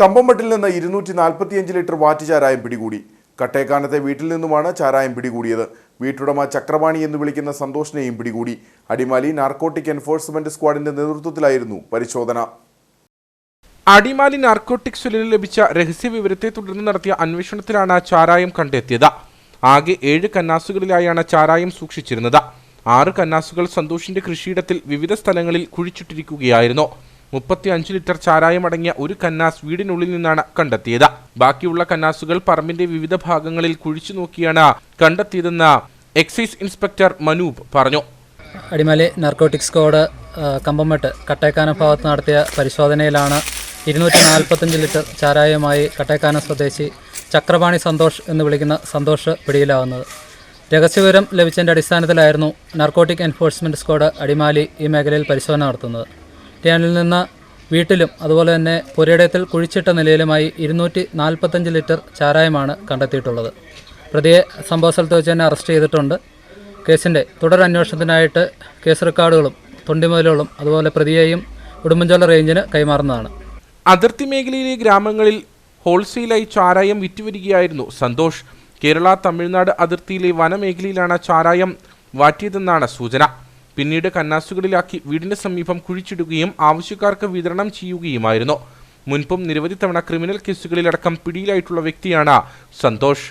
കമ്പംമട്ടിൽ നിന്ന് ഇരുന്നൂറ്റി നാൽപ്പത്തിയഞ്ച് ലിറ്റർ വാറ്റ് ചാരായം പിടികൂടി. കട്ടേക്കാനത്തെ വീട്ടിൽ നിന്നുമാണ് ചാരായം പിടികൂടിയത്. വീട്ടുടമ ചക്രവാണി എന്ന് വിളിക്കുന്ന സന്തോഷിനെയും പിടികൂടി. അടിമാലി നാർക്കോട്ടിക് എൻഫോഴ്സ്മെന്റ് സ്ക്വാഡിന്റെ നേതൃത്വത്തിലായിരുന്നു പരിശോധന. അടിമാലി നാർക്കോട്ടിക് സെല്ലിൽ ലഭിച്ച രഹസ്യ വിവരത്തെ തുടർന്ന് നടത്തിയ അന്വേഷണത്തിലാണ് ചാരായം കണ്ടെത്തിയത്. ആകെ ഏഴ് കന്നാസുകളിലായാണ് ചാരായം സൂക്ഷിച്ചിരുന്നത്. ആറ് കന്നാസുകൾ സന്തോഷിന്റെ കൃഷിയിടത്തിൽ വിവിധ സ്ഥലങ്ങളിൽ കുഴിച്ചിട്ടിരിക്കുകയായിരുന്നു. മുപ്പത്തി അഞ്ച് ലിറ്റർ ചാരായം അടങ്ങിയ ഒരു കന്നാസ് വീടിനുള്ളിൽ നിന്നാണ് കണ്ടെത്തിയത്. ബാക്കിയുള്ള കന്നാസുകൾ പറമ്പിന്റെ വിവിധ ഭാഗങ്ങളിൽ കുഴിച്ചു നോക്കിയാണ് കണ്ടെത്തിയതെന്ന് എക്സൈസ് ഇൻസ്പെക്ടർ മനൂപ് പറഞ്ഞു. അടിമാലി നർക്കോട്ടിക് സ്ക്വാഡ് കമ്പമ്മട്ട് കട്ടേക്കാന ഭാഗത്ത് നടത്തിയ പരിശോധനയിലാണ് ഇരുന്നൂറ്റി നാൽപ്പത്തഞ്ച് ലിറ്റർ ചാരായമായി കട്ടേക്കാനം സ്വദേശി ചക്രപാണി സന്തോഷ് എന്ന് വിളിക്കുന്ന സന്തോഷ് പിടിയിലാവുന്നത്. രഹസ്യവിവരം ലഭിച്ചതിന്റെ അടിസ്ഥാനത്തിലായിരുന്നു നർക്കോട്ടിക് എൻഫോഴ്സ്മെന്റ് സ്ക്വാഡ് അടിമാലി ഈ മേഖലയിൽ പരിശോധന നടത്തുന്നത്. ടിയാനിൽ നിന്ന് വീട്ടിലും അതുപോലെ തന്നെ പുരയിടത്തിൽ കുഴിച്ചിട്ട നിലയിലുമായി ഇരുന്നൂറ്റി നാൽപ്പത്തഞ്ച് ലിറ്റർ ചാരായമാണ് കണ്ടെത്തിയിട്ടുള്ളത്. പ്രതിയെ സംഭവ സ്ഥലത്ത് വെച്ച് തന്നെ അറസ്റ്റ് ചെയ്തിട്ടുണ്ട്. കേസിന്റെ തുടരന്വേഷണത്തിനായിട്ട് കേസ് റെക്കോർഡുകളും തൊണ്ടിമുതലുകളും അതുപോലെ പ്രതിയെയും ഉടുമ്പൻചോല റേഞ്ചിന് കൈമാറുന്നതാണ്. അതിർത്തി മേഖലയിലെ ഗ്രാമങ്ങളിൽ ഹോൾസെയിലായി ചാരായം വിറ്റുവരികയായിരുന്നു സന്തോഷ്. കേരള തമിഴ്നാട് അതിർത്തിയിലെ വനമേഖലയിലാണ് ചാരായം വാറ്റിയതെന്നാണ് സൂചന. പിന്നീട് കന്നാസുകളിലാക്കി വീടിന് സമീപം കുഴിച്ചിടുകയും ആവശ്യക്കാർക്ക് വിതരണം ചെയ്യുകയുമായിരുന്നു. മുൻപും നിരവധി തവണ ക്രിമിനൽ കേസുകളിലടക്കം പിടിയിലായിട്ടുള്ള വ്യക്തിയാണ് സന്തോഷ്.